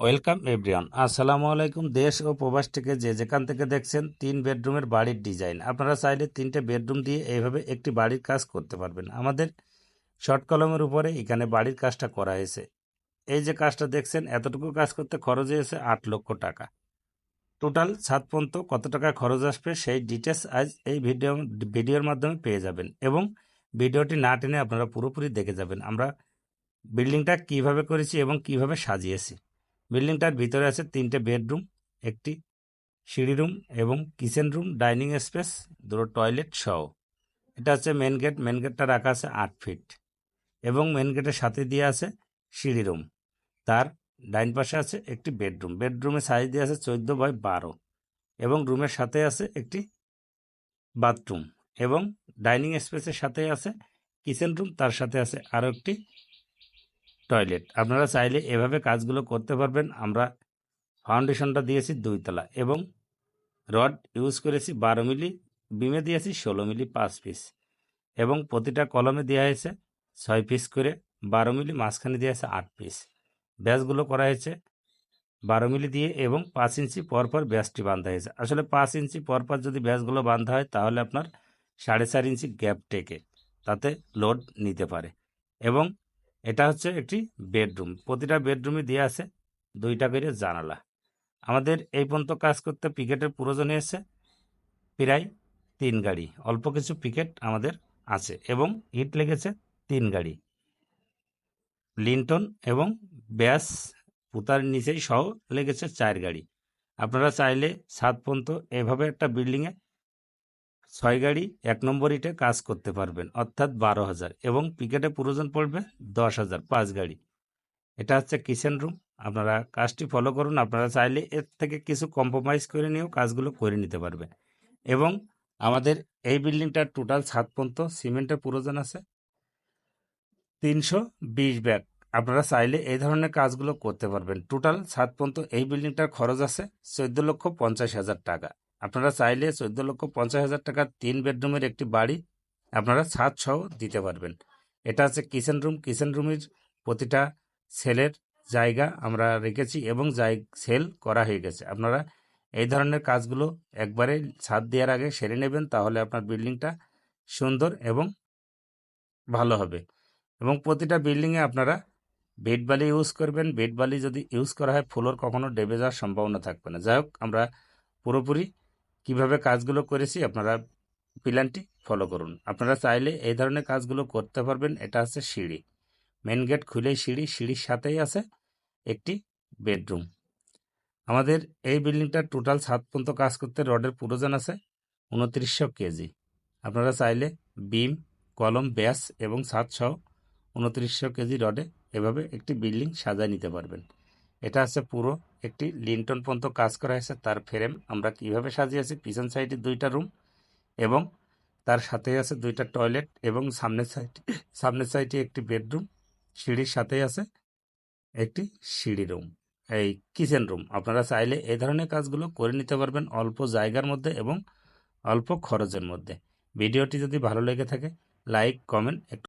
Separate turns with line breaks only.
Welcome everyone. আসসালামু আলাইকুম দেশ ও প্রবাস থেকে যে যেখান থেকে দেখছেন, তিন বেডরুমের বাড়ির ডিজাইন। আপনারা চাইলে তিনটে বেডরুম দিয়ে এইভাবে একটি বাড়ির কাজ করতে পারবেন। আমাদের শর্ট কলমের উপরে এখানে বাড়ির কাজটা করা হয়েছে। এই যে কাজটা দেখছেন, এতটুকু কাজ করতে খরচ হয়েছে আট লক্ষ টাকা। টোটাল সাত পর্যন্ত কত টাকা খরচ আসবে সেই ডিটেলস আজ এই ভিডিও, ভিডিওর মাধ্যমে পেয়ে যাবেন এবং ভিডিওটি না টেনে আপনারা পুরোপুরি দেখে যাবেন। আমরা বিল্ডিংটা কীভাবে করেছি এবং কীভাবে সাজিয়েছি। বিল্ডিংটার ভিতরে আছে তিনটে বেডরুম, একটি সিঁড়ি রুম এবং কিচেন রুম, ডাইনিং স্পেস, দুটো টয়লেট সহ। এটা হচ্ছে মেন গেট, মেন গেটটা রাখা আছে আট ফিট এবং মেন গেটের সাথে দিয়ে আছে সিঁড়ি রুম। তার ডাইন পাশে আছে একটি বেডরুম, বেডরুমের সাইজ দিয়ে আছে চোদ্দ বাই বারো এবং রুমের সাথে আছে একটি বাথরুম এবং ডাইনিং স্পেসের সাথে আছে কিচেন রুম, তার সাথে আছে আরও একটি টয়লেট। আপনারা চাইলে এভাবে কাজগুলো করতে পারবেন। আমরা ফাউন্ডেশনটা দিয়েছি দুইতলা এবং রড ইউজ করেছি বারো মিলি, বিমে দিয়েছি ষোলো মিলি পাঁচ পিস এবং প্রতিটা কলমে দেওয়া হয়েছে ছয় পিস করে বারো মিলি, মাঝখানে দেওয়া হয়েছে আট পিস। ব্যাসগুলো করা হয়েছে বারো মিলি দিয়ে এবং পাঁচ ইঞ্চি পরপর ব্যাসটি বাঁধা হয়েছে। আসলে পাঁচ ইঞ্চি পরপর যদি ব্যাসগুলো বাঁধা হয়, তাহলে আপনার সাড়ে চার ইঞ্চি গ্যাপ টেকে, তাতে লোড নিতে পারে এবং এটা হচ্ছে একটি বেডরুম। প্রতিটা বেডরুমে দিয়ে আছে দুইটা করে জানালা। আমাদের এই পর্যন্ত কাজ করতে পিকেটের প্রয়োজন হয়েছে প্রায় তিন গাড়ি, অল্প কিছু পিকেট আমাদের আছে এবং ইট লেগেছে তিন গাড়ি। লিন্টন এবং ব্যাস পুতার নিচেই সহ লেগেছে চার গাড়ি। আপনারা চাইলে সাত পর্যন্ত এভাবে একটা বিল্ডিংয়ে ছয় গাড়ি এক নম্বর ইটে কাজ করতে পারবেন, অর্থাৎ বারো হাজার। এবং পিকেটে প্রয়োজন পড়বে দশ হাজার, পাঁচ গাড়ি। এটা হচ্ছে কিচেন রুম। আপনারা কাজটি ফলো করুন। আপনারা চাইলে এর থেকে কিছু কম্প্রোমাইজ করে নিয়েও কাজগুলো করে নিতে পারবেন। এবং আমাদের এই বিল্ডিংটার টোটাল ছাদ পর্যন্ত সিমেন্টের প্রয়োজন আছে। তিনশো বিশ ব্যাগ। আপনারা চাইলে এই ধরনের কাজগুলো করতে পারবেন। টোটাল ছাদ পর্যন্ত এই বিল্ডিংটার খরচ আছে চোদ্দ লক্ষ পঞ্চাশ হাজার টাকা। আপনারা চাইলে চোদ্দ লক্ষ পঞ্চাশ হাজার টাকার তিন বেডরুমের একটি বাড়ি আপনারা ছাদ সহ দিতে পারবেন। এটা হচ্ছে কিচেন রুম। কিচেন রুমের প্রতিটা সেলের জায়গা আমরা রেখেছি এবং সেল করা হয়ে গেছে। আপনারা এই ধরনের কাজগুলো একবারে ছাদ দেওয়ার আগে সেরে নেবেন, তাহলে আপনার বিল্ডিংটা সুন্দর এবং ভালো হবে। এবং প্রতিটা বিল্ডিংয়ে আপনারা বেড বালি ইউজ করবেন। বেড বালি যদি ইউজ করা হয়, ফ্লোর কখনো ডেবে যাওয়ার সম্ভাবনা থাকবে না। যাই হোক, আমরা পুরোপুরি কীভাবে কাজগুলো করেছি আপনারা প্ল্যানটি ফলো করুন। আপনারা চাইলে এই ধরনের কাজগুলো করতে পারবেন। এটা হচ্ছে সিঁড়ি। মেন গেট খুলেই সিঁড়ি, সিঁড়ির সাথেই আছে একটি বেডরুম। আমাদের এই বিল্ডিংটার টোটাল সাত পর্যন্ত কাজ করতে রডের প্রয়োজন আছে উনত্রিশশো কেজি। আপনারা চাইলে বিম, কলম, ব্যাস এবং সহ উনত্রিশশো কেজি রডে এভাবে একটি বিল্ডিং সাজায় নিতে পারবেন। এটা আছে পুরো একটি লিন্টন পর্যন্ত কাজ করা হয়েছে। তার ফ্রেম আমরা কীভাবে সাজিয়েছি পিছন সাইডে দুইটা রুম এবং তার সাথে আছে দুইটা টয়লেট এবং সামনের সাইড সামনের সাইডে একটি বেডরুম সিঁড়ির সাথেই আছে একটি সিঁড়ি রুম এই কিচেন রুম আপনারা চাইলে এই ধরনের কাজগুলো করে নিতে পারবেন অল্প জায়গার মধ্যে এবং অল্প খরচের মধ্যে। ভিডিওটি যদি ভালো লেগে থাকে লাইক কমেন্ট একটু